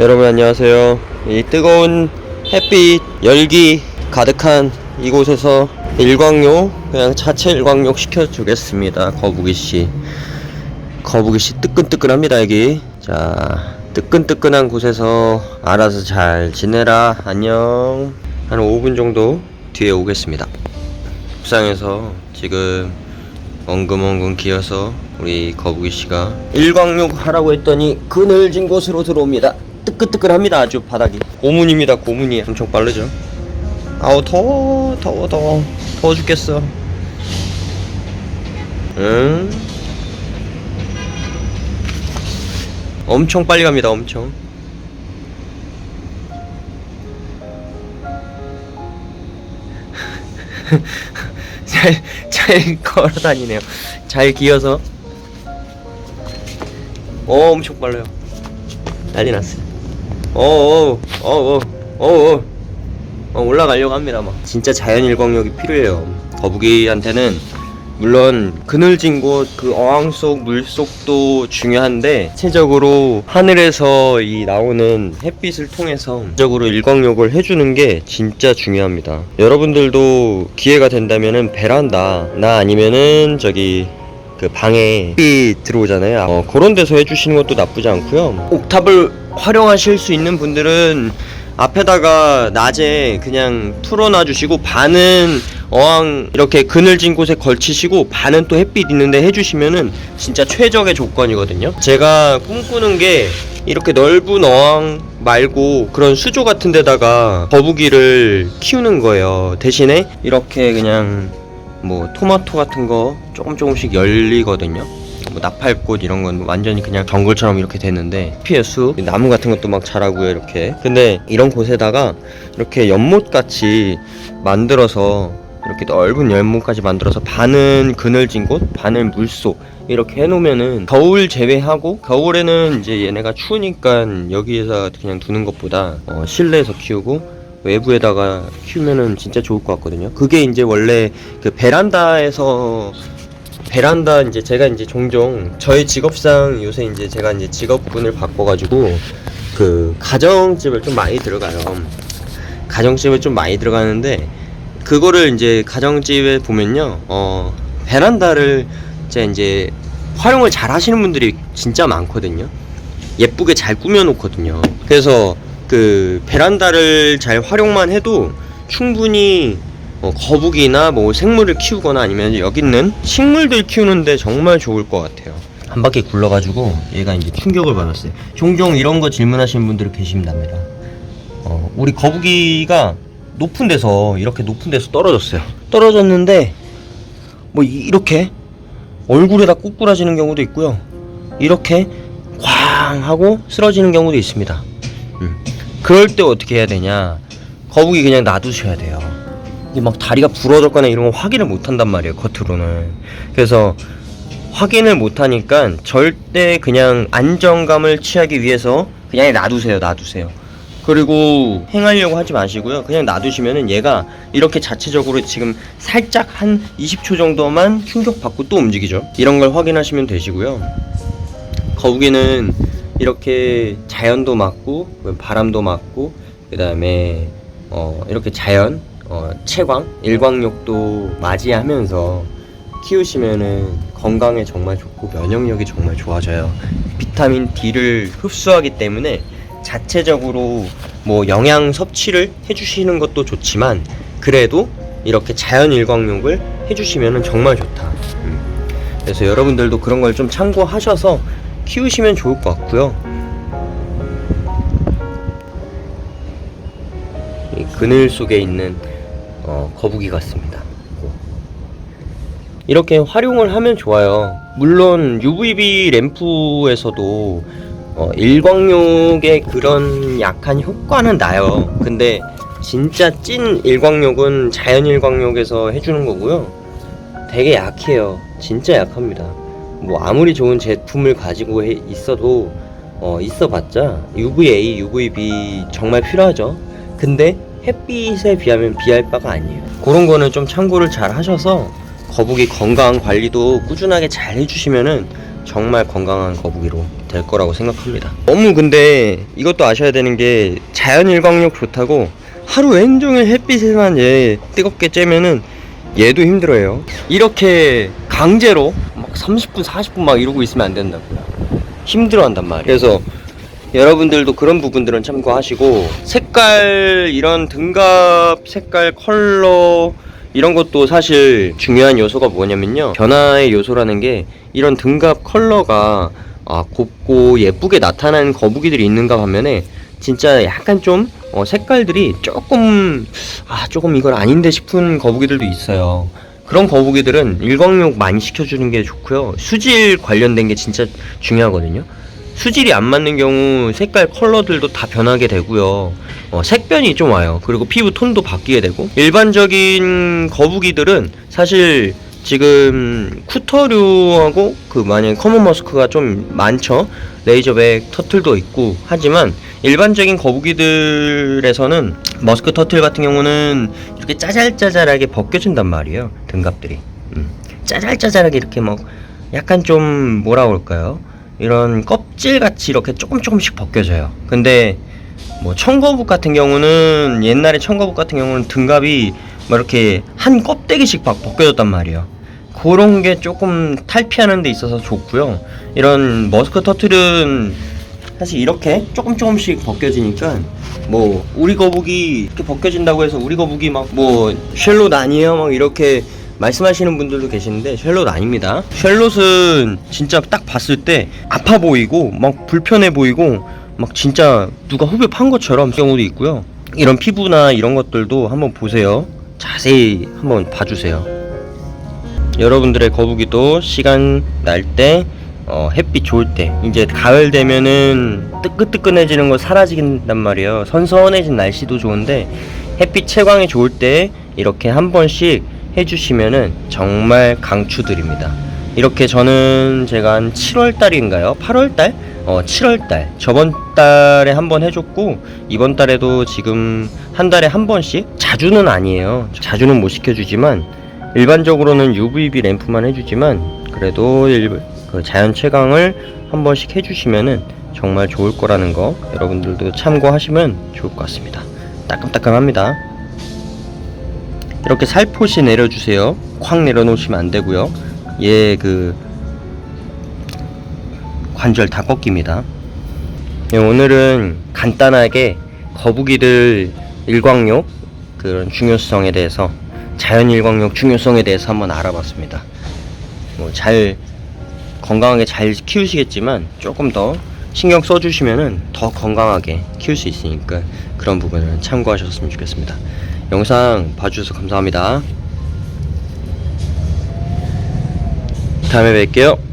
여러분 안녕하세요. 이 뜨거운 햇빛 열기 가득한 이곳에서 일광욕 그냥 자체 일광욕 시켜주겠습니다. 거북이 씨. 거북이 씨 뜨끈뜨끈합니다 여기. 자 뜨끈뜨끈한 곳에서 알아서 잘 지내라 안녕. 한 5분 정도 뒤에 오겠습니다. 옥상에서 지금 엉금엉금 기어서 우리 거북이 씨가 일광욕 하라고 했더니 그늘진 곳으로 들어옵니다. 뜨끈뜨끈합니다 아주 바닥이. 고문입니다 고문이 엄청 빠르죠. 아우 더워 더워 더워 더워 죽겠어. 응? 엄청 빨리 갑니다 엄청. 잘, 잘 걸어 다니네요. 잘 기어서. 어, 엄청 빨라요. 난리 났어요. 어, 어, 어, 어, 올라가려고 합니다, 막. 진짜 자연 일광욕이 필요해요. 거북이한테는 물론 그늘진 곳, 그 어항 속, 물 속도 중요한데 전체적으로 하늘에서 이 나오는 햇빛을 통해서 적으로 일광욕을 해주는 게 진짜 중요합니다. 여러분들도 기회가 된다면은 베란다나 아니면은 저기 그 방에 햇빛 들어오잖아요. 어, 그런 데서 해주시는 것도 나쁘지 않고요. 옥탑을 활용하실 수 있는 분들은 앞에다가 낮에 그냥 풀어놔 주시고 반은 어항 이렇게 그늘진 곳에 걸치시고 반은 또 햇빛 있는데 해주시면은 진짜 최적의 조건이거든요. 제가 꿈꾸는 게 이렇게 넓은 어항 말고 그런 수조 같은 데다가 거북이를 키우는 거예요. 대신에 이렇게 그냥 뭐 토마토 같은 거 조금 조금씩 열리거든요. 뭐 나팔꽃 이런 건 완전히 그냥 정글처럼 이렇게 되는데 피해수 나무 같은 것도 막 자라고요 이렇게 근데 이런 곳에다가 이렇게 연못 같이 만들어서 이렇게 넓은 연못까지 만들어서 반은 그늘진 곳 반은 물속 이렇게 해놓으면은 겨울 제외하고 겨울에는 이제 얘네가 추우니까 여기에서 그냥 두는 것보다 어, 실내에서 키우고 외부에다가 키우면은 진짜 좋을 것 같거든요. 그게 이제 원래 그 베란다에서 베란다 이제 제가 이제 종종 저희 직업상 요새 이제 제가 이제 직업군을 바꿔가지고 그 가정집을 좀 많이 들어가요. 가정집을 좀 많이 들어가는데 그거를 이제 가정집에 보면요, 어 베란다를 이제 이제 활용을 잘 하시는 분들이 진짜 많거든요. 예쁘게 잘 꾸며놓거든요. 그래서 그 베란다를 잘 활용만 해도 충분히 어, 거북이나 뭐 생물을 키우거나 아니면 여기 있는 식물들 키우는데 정말 좋을 것 같아요. 한 바퀴 굴러가지고 얘가 이제 충격을 받았어요. 종종 이런 거 질문하시는 분들이 계신답니다. 어, 우리 거북이가 높은 데서 이렇게 높은 데서 떨어졌어요. 떨어졌는데 뭐 이- 이렇게 얼굴에다 꼬꾸라지는 경우도 있고요. 이렇게 쾅 하고 쓰러지는 경우도 있습니다. 음. 그럴 때 어떻게 해야 되냐? 거북이 그냥 놔두셔야 돼요. 이게 막 다리가 부러졌거나 이런 거 확인을 못 한단 말이에요, 겉으로는. 그래서 확인을 못 하니까 절대 그냥 안정감을 취하기 위해서 그냥 놔두세요, 놔두세요. 그리고 행하려고 하지 마시고요. 그냥 놔두시면은 얘가 이렇게 자체적으로 지금 살짝 한 20초 정도만 충격받고 또 움직이죠. 이런 걸 확인하시면 되시고요. 거북이는 이렇게 자연도 맞고 바람도 맞고 그 다음에 어 이렇게 자연 어 채광 일광욕도 맞이하면서 키우시면은 건강에 정말 좋고 면역력이 정말 좋아져요. 비타민 D를 흡수하기 때문에 자체적으로 뭐 영양 섭취를 해주시는 것도 좋지만 그래도 이렇게 자연 일광욕을 해주시면은 정말 좋다. 음. 그래서 여러분들도 그런 걸 좀 참고하셔서 키우시면 좋을 것 같고요. 이 그늘 속에 있는 어, 거북이 같습니다. 이렇게 활용을 하면 좋아요. 물론 UVB 램프에서도 어, 일광욕의 그런 약한 효과는 나요. 근데 진짜 찐 일광욕은 자연 일광욕에서 해주는 거고요. 되게 약해요. 진짜 약합니다. 뭐 아무리 좋은 제품을 가지고 해- 있어도 어, 있어봤자 UVA, UVB 정말 필요하죠. 근데 햇빛에 비하면 비할 바가 아니에요. 그런 거는 좀 참고를 잘 하셔서 거북이 건강 관리도 꾸준하게 잘 해주시면은 정말 건강한 거북이로 될 거라고 생각합니다. 너무 근데 이것도 아셔야 되는 게 자연 일광욕 좋다고 하루 왼종일 햇빛에만 얘 뜨겁게 쬐면은 얘도 힘들어요. 이렇게 강제로 막 30분, 40분 막 이러고 있으면 안 된다고요. 힘들어 한단 말이에요. 그래서 여러분들도 그런 부분들은 참고하시고 색깔 이런 등갑 색깔 컬러 이런 것도 사실 중요한 요소가 뭐냐면요. 변화의 요소라는 게 이런 등갑 컬러가 아, 곱고 예쁘게 나타나는 거북이들이 있는가 반면에 진짜 약간 좀 어, 색깔들이 조금 아 조금 이건 아닌데 싶은 거북이들도 있어요. 그런 거북이들은 일광욕 많이 시켜주는 게 좋고요. 수질 관련된 게 진짜 중요하거든요 수질이 안 맞는 경우 색깔 컬러들도 다 변하게 되고요. 어, 색변이 좀 와요. 그리고 피부 톤도 바뀌게 되고 일반적인 거북이들은 사실 지금 쿠터류하고 그 만약에 커먼 머스크가 좀 많죠. 레이저백 터틀도 있고 하지만 일반적인 거북이들에서는 머스크 터틀 같은 경우는 이렇게 짜잘짜잘하게 벗겨진단 말이에요. 등갑들이. 음. 짜잘짜잘하게 이렇게 막 약간 좀 뭐라 그럴까요? 이런 껍질같이 이렇게 조금 조금씩 벗겨져요. 근데 뭐 청거북 같은 경우는 옛날에 청거북 같은 경우는 등갑이 막 이렇게 한 껍데기씩 막 벗겨졌단 말이에요. 그런 게 조금 탈피하는 데 있어서 좋고요. 이런 머스크 터틀은 사실 이렇게 조금 조금씩 벗겨지니까 뭐 우리 거북이 이렇게 벗겨진다고 해서 우리 거북이 막 뭐 쉘롯 아니에요 막 이렇게 말씀하시는 분들도 계시는데 쉘롯 아닙니다. 쉘롯은 진짜 딱 봤을 때 아파 보이고 막 불편해 보이고 막 진짜 누가 후벼 판 것처럼 경우도 있고요. 이런 피부나 이런 것들도 한번 보세요. 자세히 한번 봐주세요. 여러분들의 거북이도 시간 날때 어, 햇빛 좋을 때 이제 가을 되면은 뜨끈뜨끈해지는 거 사라진단 말이에요 선선해진 날씨도 좋은데 햇빛 채광이 좋을 때 이렇게 한 번씩 해주시면은 정말 강추드립니다. 이렇게 저는 제가 한 7월 달인가요? 8월 달? 어, 7월 달. 저번 달에 한 번 해줬고 이번 달에도 지금 한 달에 한 번씩 자주는 아니에요. 자주는 못 시켜주지만 일반적으로는 UVB 램프만 해주지만 그래도 일, 그 자연 채광을 한 번씩 해주시면은 정말 좋을 거라는 거 여러분들도 참고하시면 좋을 것 같습니다. 따끔따끔합니다. 이렇게 살포시 내려주세요. 콱 내려놓으시면 안 되고요. 얘 그 관절 다 꺾입니다. 예, 오늘은 간단하게 거북이들 일광욕 그런 중요성에 대해서 자연 일광욕 중요성에 대해서 한번 알아봤습니다. 뭐 잘 건강하게 잘 키우시겠지만 조금 더 신경 써주시면은 더 건강하게 키울 수 있으니까 그런 부분을 참고하셨으면 좋겠습니다. 영상 봐주셔서 감사합니다. 다음에 뵐게요.